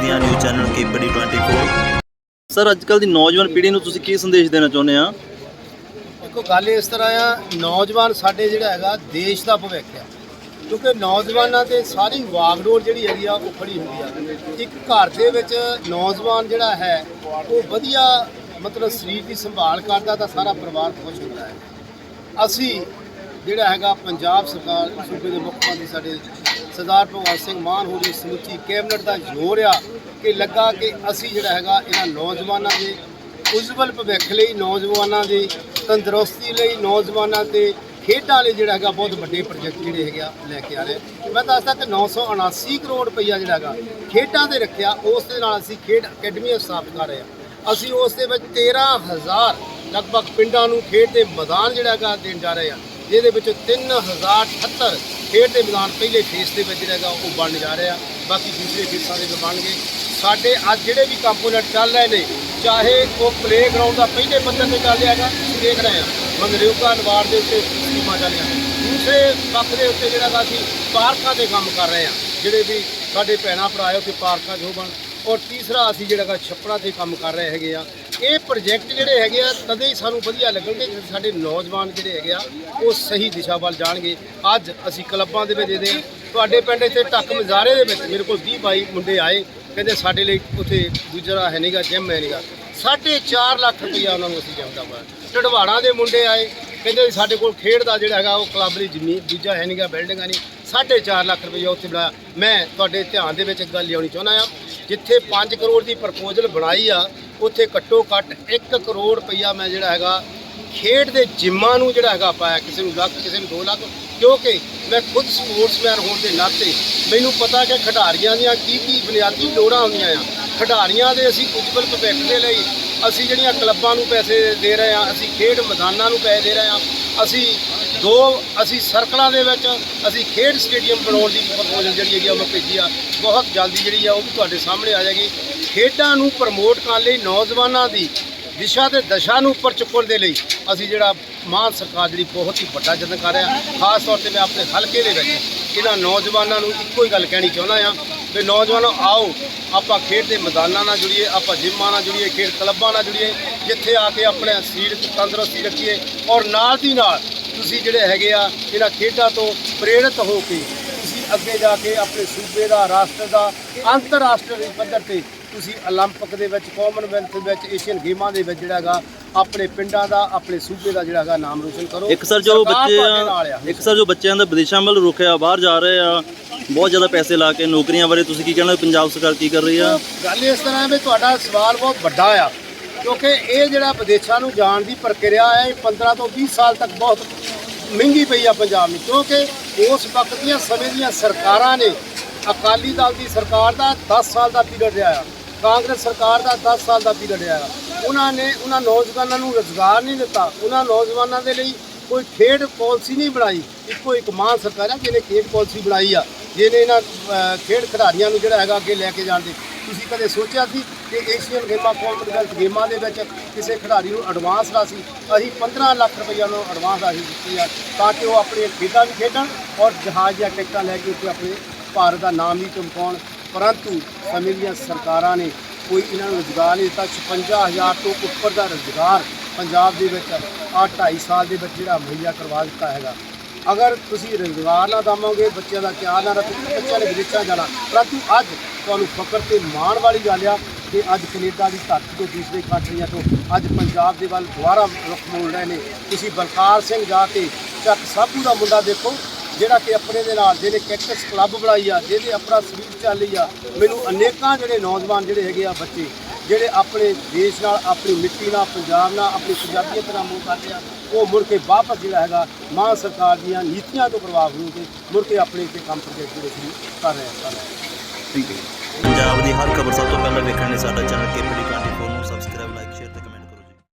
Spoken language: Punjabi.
ਪੰਜਾਬ ਦੀਆਂ ਨਿਊਜ਼ ਚੈਨਲ ਕੇਪੀਡੀ 24 ਸਰ ਅੱਜ ਕੱਲ ਦੀ ਨੌਜਵਾਨ ਪੀੜ੍ਹੀ ਨੂੰ ਤੁਸੀਂ ਕੀ ਸੰਦੇਸ਼ ਦੇਣਾ ਚਾਹੁੰਦੇ ਆ? ਦੇਖੋ, ਗੱਲ ਇਸ ਤਰ੍ਹਾਂ ਆ, ਨੌਜਵਾਨ ਸਾਡੇ ਜਿਹੜਾ ਹੈਗਾ, ਦੇਸ਼ ਦਾ ਭਵਿੱਖ ਆ। ਕਿਉਂਕਿ ਨੌਜਵਾਨਾਂ ਤੇ ਸਾਰੀ ਵਾਗਡੋਰ ਜਿਹੜੀ ਹੈਗੀ ਆ, ਉਹ ਖੜੀ ਹੁੰਦੀ ਆ। ਇੱਕ ਘਰ ਦੇ ਵਿੱਚ ਨੌਜਵਾਨ ਜਿਹੜਾ ਹੈ, ਉਹ ਵਧੀਆ ਮਤਲਬ ਸਰੀਰ ਦੀ ਸੰਭਾਲ ਕਰਦਾ ਤਾਂ ਸਾਰਾ ਪਰਿਵਾਰ ਖੁਸ਼ ਹੁੰਦਾ ਹੈ। ਅਸੀਂ ਜਿਹੜਾ ਹੈਗਾ, ਪੰਜਾਬ ਸਰਕਾਰ, ਸੂਬੇ ਦੇ ਮੁੱਖ ਮੰਤਰੀ ਸਾਡੇ ਸਰਦਾਰ ਭਗਵੰਤ ਸਿੰਘ ਮਾਨ ਹੋਰੀ ਸਮੁੱਚੀ ਕੈਬਨਿਟ ਦਾ ਜ਼ੋਰ ਆ ਕਿ ਲੱਗਾ ਕਿ ਅਸੀਂ ਜਿਹੜਾ ਹੈਗਾ ਇਹਨਾਂ ਨੌਜਵਾਨਾਂ ਦੇ ਉਜਵਲ ਭਵਿੱਖ ਲਈ, ਨੌਜਵਾਨਾਂ ਦੀ ਤੰਦਰੁਸਤੀ ਲਈ, ਨੌਜਵਾਨਾਂ ਤੇ ਖੇਡਾਂ ਲਈ ਜਿਹੜਾ ਹੈਗਾ ਬਹੁਤ ਵੱਡੇ ਪ੍ਰੋਜੈਕਟ ਜਿਹੜੇ ਹੈਗੇ ਆ ਲੈ ਕੇ ਆ ਰਹੇ ਮੈਂ ਦੱਸਦਾ ਕਿ 979 ਕਰੋੜ ਰੁਪਈਆ ਜਿਹੜਾ ਹੈਗਾ ਖੇਡਾਂ 'ਤੇ ਰੱਖਿਆ, ਉਸ ਦੇ ਨਾਲ ਅਸੀਂ ਖੇਡ ਅਕੈਡਮੀਆਂ ਸਥਾਪਿਤ ਕਰ ਰਹੇ ਆ ਅਸੀਂ ਉਸ ਦੇ ਵਿੱਚ 13000 ਲਗਭਗ ਪਿੰਡਾਂ ਨੂੰ ਖੇਡ ਦੇ ਮੈਦਾਨ ਜਿਹੜਾ ਹੈਗਾ ਦੇਣ ਜਾ ਰਹੇ ਆ ਜਿਹਦੇ ਵਿੱਚ 3078 ਖੇਡ ਦੇ ਮੈਦਾਨ ਪਹਿਲੇ ਫੇਸ ਦੇ ਵਿੱਚ ਜਿਹੜਾ ਹੈਗਾ ਉਹ ਬਣ ਜਾ ਰਿਹਾ। ਬਾਕੀ ਦੂਸਰੇ ਫੇਸਾਂ ਦੇ ਵੀ ਬਣਨਗੇ ਸਾਡੇ ਅੱਜ ਜਿਹੜੇ ਵੀ ਕੰਪੋਨੈਂਟ ਚੱਲ ਰਹੇ ਨੇ, ਚਾਹੇ ਉਹ ਪਲੇਗਰਾਉਂਡ ਦਾ ਪਹਿਲੇ ਪੱਧਰ ਤੇ ਚੱਲ ਰਿਹਾ ਤੁਸੀਂ ਦੇਖ ਰਹੇ ਆ ਮੰਗਰਿਊਕਾ ਨਵਾਰ ਦੇ ਉੱਤੇ ਸਕੀਮਾਂ ਚੱਲੀਆਂ ਦੂਸਰੇ ਪੱਖ ਦੇ ਉੱਤੇ ਜਿਹੜਾ ਗਾ ਅਸੀਂ ਪਾਰਕਾਂ ਦੇ ਕੰਮ ਕਰ ਰਹੇ ਆ ਜਿਹੜੇ ਵੀ ਸਾਡੇ ਭੈਣਾਂ ਭਰਾ ਆ ਉੱਥੇ ਪਾਰਕਾਂ 'ਚ ਬਣ। ਔਰ ਤੀਸਰਾ ਅਸੀਂ ਜਿਹੜਾ ਗਾ ਛੱਪੜਾਂ ਤੇ ਕੰਮ ਕਰ ਰਹੇ ਹੈਗੇ ਆ ਇਹ ਪ੍ਰੋਜੈਕਟ ਜਿਹੜੇ ਹੈਗੇ ਆ, ਤਦੇ ਹੀ ਸਾਨੂੰ ਵਧੀਆ ਲੱਗਣਗੇ ਜੇ ਸਾਡੇ ਨੌਜਵਾਨ ਜਿਹੜੇ ਹੈਗੇ ਆ, ਉਹ ਸਹੀ ਦਿਸ਼ਾ ਵੱਲ ਜਾਣਗੇ। ਅੱਜ ਅਸੀਂ ਕਲੱਬਾਂ ਦੇ ਵਿੱਚ ਦੇ ਤੁਹਾਡੇ ਪਿੰਡ ਇੱਥੇ ਢੱਕ ਮਜ਼ਾਰੇ ਦੇ ਵਿੱਚ ਮੇਰੇ ਕੋਲ 20 ਬਾਈ ਮੁੰਡੇ ਆਏ, ਕਹਿੰਦੇ ਸਾਡੇ ਲਈ ਉੱਥੇ ਦੂਜਾ ਹੈ ਨਹੀਂਗਾ ਜਿਮ ਹੈ ਨਹੀਂਗਾ ਸਾਢੇ ਚਾਰ ਲੱਖ ਰੁਪਈਆ ਉਹਨਾਂ ਨੂੰ ਅਸੀਂ ਜਿਮ ਦਾ ਪਾਇਆ ਢੜਵਾੜਾਂ ਦੇ ਮੁੰਡੇ ਆਏ, ਕਹਿੰਦੇ ਸਾਡੇ ਕੋਲ ਖੇਡ ਦਾ ਜਿਹੜਾ ਹੈਗਾ, ਉਹ ਕਲੱਬ ਦੀ ਜ਼ਮੀਨ ਦੂਜਾ ਹੈ ਨਹੀਂਗਾ ਬਿਲਡਿੰਗਾਂ ਨਹੀਂ ਸਾਢੇ ਚਾਰ ਲੱਖ ਰੁਪਈਆ ਉੱਥੇ ਬਣਾਇਆ ਮੈਂ ਤੁਹਾਡੇ ਧਿਆਨ ਦੇ ਵਿੱਚ ਇੱਕ ਗੱਲ ਲਿਆਉਣੀ ਚਾਹੁੰਦਾ ਆ, ਜਿੱਥੇ 5 ਕਰੋੜ ਦੀ ਪ੍ਰਪੋਜ਼ਲ ਬਣਾਈ ਆ ਉੱਥੇ ਘੱਟੋ ਘੱਟ 1 ਕਰੋੜ ਰੁਪਈਆ ਮੈਂ ਜਿਹੜਾ ਹੈਗਾ ਖੇਡ ਦੇ ਜਿੰਮਾਂ ਨੂੰ ਜਿਹੜਾ ਹੈਗਾ ਪਾਇਆ ਕਿਸੇ ਨੂੰ ਲੱਖ, ਕਿਸੇ ਨੂੰ 2 ਲੱਖ, ਕਿਉਂਕਿ ਮੈਂ ਖੁਦ ਸਪੋਰਟਸਮੈਨ ਹੋਣ ਦੇ ਨਾਤੇ ਮੈਨੂੰ ਪਤਾ ਕਿ ਖਿਡਾਰੀਆਂ ਦੀਆਂ ਕੀ ਕੀ ਬੁਨਿਆਦੀ ਲੋੜਾਂ ਹੁੰਦੀਆਂ ਆ। ਖਿਡਾਰੀਆਂ ਦੇ ਅਸੀਂ ਉਜਵਲ ਭਵਿੱਖ ਦੇ ਲਈ ਅਸੀਂ ਜਿਹੜੀਆਂ ਕਲੱਬਾਂ ਨੂੰ ਪੈਸੇ ਦੇ ਰਹੇ ਆ ਅਸੀਂ ਖੇਡ ਮੈਦਾਨਾਂ ਨੂੰ ਪੈਸੇ ਦੇ ਰਹੇ ਆ ਅਸੀਂ ਦੋ ਅਸੀਂ ਸਰਕਲਾਂ ਦੇ ਵਿੱਚ ਅਸੀਂ ਖੇਡ ਸਟੇਡੀਅਮ ਬਣਾਉਣ ਦੀ ਪ੍ਰਪੋਜ਼ਲ ਜਿਹੜੀ ਹੈਗੀ ਆ ਉਹ ਭੇਜੀ ਆ। ਬਹੁਤ ਜਲਦੀ ਜਿਹੜੀ ਆ, ਉਹ ਵੀ ਤੁਹਾਡੇ ਸਾਹਮਣੇ ਆ ਜਾਏਗੀ। ਖੇਡਾਂ ਨੂੰ ਪ੍ਰਮੋਟ ਕਰਨ ਲਈ ਨੌਜਵਾਨਾਂ ਦੀ ਦਿਸ਼ਾ ਤੇ ਦਸ਼ਾ ਨੂੰ ਉੱਪਰ ਚੁੱਕਣ ਦੇ ਲਈ ਅਸੀਂ ਜਿਹੜਾ ਮਾਨ ਸਰਕਾਰ ਜਿਹੜੀ ਬਹੁਤ ਹੀ ਵੱਡਾ ਯਤਨ ਕਰ ਰਿਹਾ ਖਾਸ ਤੌਰ ਤੇ ਮੈਂ ਆਪਣੇ ਹਲਕੇ ਦੇ ਵਿੱਚ ਇਹਨਾਂ ਨੌਜਵਾਨਾਂ ਨੂੰ ਇੱਕੋ ਹੀ ਗੱਲ ਕਹਿਣੀ ਚਾਹੁੰਦਾ ਆ ਵੀ ਨੌਜਵਾਨੋ, ਆਓ, ਆਪਾਂ ਖੇਡ ਦੇ ਮੈਦਾਨਾਂ ਨਾਲ ਜੁੜੀਏ, ਆਪਾਂ ਜਿੰਮਾਂ ਨਾਲ ਜੁੜੀਏ, ਖੇਡ ਕਲੱਬਾਂ ਨਾਲ ਜੁੜੀਏ, ਜਿੱਥੇ ਆ ਕੇ ਆਪਣੇ ਸਰੀਰ ਤੰਦਰੁਸਤੀ ਰੱਖੀਏ ਔਰ ਨਾਲ ਦੀ ਨਾਲ ਤੁਸੀਂ ਜਿਹੜੇ ਹੈਗੇ ਆ ਇਹਨਾਂ ਖੇਡਾਂ ਤੋਂ ਪ੍ਰੇਰਿਤ ਹੋ ਕੇ ਤੁਸੀਂ ਅੱਗੇ ਜਾ ਕੇ ਆਪਣੇ ਸੂਬੇ ਦਾ ਰਾਸ਼ਟਰ ਦਾ ਅੰਤਰਰਾਸ਼ਟਰੀ ਪੱਧਰ ਤੇ ਤੁਸੀਂ 올림픽 ਦੇ ਵਿੱਚ ਕਾਮਨਵੈਲਥ ਦੇ ਵਿੱਚ ਏਸ਼ੀਅਨ ਗੇਮਾਂ ਦੇ ਵਿੱਚ ਜਿਹੜਾ ਹੈਗਾ ਆਪਣੇ ਪਿੰਡਾਂ ਦਾ ਆਪਣੇ ਸੂਬੇ ਦਾ ਜਿਹੜਾ ਹੈਗਾ ਨਾਮ ਰੋਸ਼ਨ ਕਰੋ ਇੱਕ ਸਰ ਜੋ ਸਰਕਾਰ ਬੱਚੇ ਤੁਹਾਡੇ ਨਾਲ ਆ ਆ ਇੱਕ ਸਰ ਜੋ ਬੱਚਿਆਂ ਦਾ ਵਿਦੇਸ਼ਾਂ ਵੱਲ ਰੁਖ ਆ ਬਾਹਰ ਜਾ ਰਹੇ ਆ ਬਹੁਤ ਜ਼ਿਆਦਾ ਪੈਸੇ ਲਾ ਕੇ ਨੌਕਰੀਆਂ ਬਾਰੇ ਤੁਸੀਂ ਕੀ ਕਹਿਣਾ ਪੰਜਾਬ ਸਰਕਾਰ ਕੀ ਕਰ ਰਹੀ ਆ ਗੱਲ ਇਸ ਤਰ੍ਹਾਂ ਹੈ ਵੀ ਤੁਹਾਡਾ ਸਵਾਲ ਬਹੁਤ ਵੱਡਾ ਆ ਕਿਉਂਕਿ ਇਹ ਜਿਹੜਾ ਵਿਦੇਸ਼ਾਂ ਨੂੰ ਜਾਣ ਦੀ ਪ੍ਰਕਿਰਿਆ ਹੈ, ਇਹ 15 ਤੋਂ 20 ਸਾਲ ਤੱਕ ਬਹੁਤ ਮਹਿੰਗੀ ਪਈ ਆ ਪੰਜਾਬ ਨੂੰ ਕਿਉਂਕਿ ਉਸ ਵਕਤ ਦੀਆਂ ਸਮੇਂ ਦੀਆਂ ਸਰਕਾਰਾਂ ਨੇ ਅਕਾਲੀ ਦਲ ਦੀ ਸਰਕਾਰ ਦਾ 10 ਸਾਲ ਦਾ ਪੀਰੀਅਡ ਰਿਹਾ ਆ, ਕਾਂਗਰਸ ਸਰਕਾਰ ਦਾ 10 ਸਾਲ ਦਾ ਪੀਰੀਅਡ ਰਿਹਾ ਉਹਨਾਂ ਨੇ, ਉਹਨਾਂ ਨੌਜਵਾਨਾਂ ਨੂੰ ਰੁਜ਼ਗਾਰ ਨਹੀਂ ਦਿੱਤਾ। ਉਹਨਾਂ ਨੌਜਵਾਨਾਂ ਦੇ ਲਈ ਕੋਈ ਖੇਡ ਪਾਲਿਸੀ ਨਹੀਂ ਬਣਾਈ। ਇੱਕੋ ਇੱਕ ਮਾਨ ਸਰਕਾਰ ਆ, ਜਿਹਨੇ ਖੇਡ ਪਾਲਿਸੀ ਬਣਾਈ ਆ। ਜਿਹਨੇ ਇਹਨਾਂ ਖੇਡ ਖਿਡਾਰੀਆਂ ਨੂੰ ਜਿਹੜਾ ਹੈਗਾ ਅੱਗੇ ਲੈ ਕੇ ਜਾਣ ਦੀ। ਤੁਸੀਂ ਕਦੇ ਸੋਚਿਆ ਸੀ ਕਿ ਏਸ਼ੀਅਨ ਗੇਮਾਂ ਕਾਮਨਵੈਲਥ ਗੇਮਾਂ ਦੇ ਵਿੱਚ ਕਿਸੇ ਖਿਡਾਰੀ ਨੂੰ ਐਡਵਾਂਸ ਰਾਸ਼ੀ ਅਸੀਂ 15 ਲੱਖ ਰੁਪਈਆ ਨੂੰ ਐਡਵਾਂਸ ਰਾਸ਼ੀ ਦਿੱਤੀ ਆ ਤਾਂ ਕਿ ਉਹ ਆਪਣੀਆਂ ਖੇਡਾਂ ਵੀ ਖੇਡਣ ਔਰ ਜਹਾਜ਼ ਦੀਆਂ ਟਿਕਟਾਂ ਲੈ ਕੇ ਉੱਥੇ ਆਪਣੇ ਭਾਰਤ ਦਾ ਨਾਮ ਵੀ ਚਮਕਾਉਣ। ਪਰੰਤੂ ਸਮੇਂ ਦੀਆਂ ਸਰਕਾਰਾਂ ਨੇ ਕੋਈ ਇਹਨਾਂ ਨੂੰ ਰੁਜ਼ਗਾਰ ਨਹੀਂ ਦਿੱਤਾ। 56000 ਤੋਂ ਉੱਪਰ ਦਾ ਰੁਜ਼ਗਾਰ ਪੰਜਾਬ ਦੇ ਵਿੱਚ ਆਹ 2.5 ਸਾਲ ਦੇ ਵਿੱਚ ਜਿਹੜਾ ਮੁਹੱਈਆ ਕਰਵਾ ਦਿੱਤਾ ਹੈਗਾ। ਅਗਰ ਤੁਸੀਂ ਰੁਜ਼ਗਾਰ ਨਾ ਦਵਾਂਗੇ, ਬੱਚਿਆਂ ਦਾ ਚਾਹ ਨਾ ਰੱਖੋ ਬੱਚਿਆਂ ਨੇ ਵਿਦੇਸ਼ਾਂ ਜਾਣਾ। ਪਰੰਤੂ ਅੱਜ ਤੁਹਾਨੂੰ ਫਕਰ ਤੇ ਮਾਣ ਵਾਲੀ ਗੱਲ ਆ ਕਿ ਅੱਜ ਕੈਨੇਡਾ ਦੀ ਧਰਤੀ ਤੋਂ ਦੂਸਰੇ ਕੰਟਰੀਆਂ ਤੋਂ ਅੱਜ ਪੰਜਾਬ ਦੇ ਵੱਲ ਦੁਬਾਰਾ ਰੁਖ ਮੋੜ ਰਹੇ ਨੇ। ਤੁਸੀਂ ਬਲਕਾਰ ਸਿੰਘ ਜਾ ਕੇ ਚੱਕ ਸਾਧੂ ਦਾ ਮੁੰਡਾ ਦੇਖੋ, ਜਿਹੜਾ ਕਿ ਆਪਣੇ ਦੇ ਨਾਲ ਜਿਹਨੇ ਕੈਕਟਸ ਕਲੱਬ ਬਣਾਈ ਆ, ਜਿਹਦੇ ਆਪਣਾ ਸਵੀਟ ਚੱਲੀ ਆ। ਮੈਨੂੰ ਅਨੇਕਾਂ ਜਿਹੜੇ ਨੌਜਵਾਨ ਜਿਹੜੇ ਹੈਗੇ ਆ ਬੱਚੇ, ਜਿਹੜੇ ਆਪਣੇ ਦੇਸ਼ ਨਾਲ, ਆਪਣੀ ਮਿੱਟੀ ਨਾਲ, ਪੰਜਾਬ ਨਾਲ, ਆਪਣੀ ਪੰਜਾਬੀਅਤ ਨਾਲ ਮੋਹ ਕਰਦੇ ਆ, ਉਹ ਮੁੜ ਕੇ ਵਾਪਸ ਜਿਹੜਾ ਹੈਗਾ ਮਾਨ ਸਰਕਾਰ ਦੀਆਂ ਨੀਤੀਆਂ ਤੋਂ ਪ੍ਰਭਾਵ ਹੋ ਕੇ ਮੁੜ ਕੇ ਆਪਣੇ ਇੱਥੇ ਕੰਮ ਪ੍ਰੋਜੈਕਟ ਜਿਹੜੇ ਸ਼ੁਰੂ ਕਰ ਰਹੇ ਆ। ਕਰ ਰਹੇ ਪੰਜਾਬ ਦੀ ਹਰ ਖਬਰ ਸਭ ਤੋਂ ਪਹਿਲਾਂ ਵੇਖਣ ਲਈ ਸਾਡਾ ਚੈਨਲ ਕੇਪੀਡੀ 24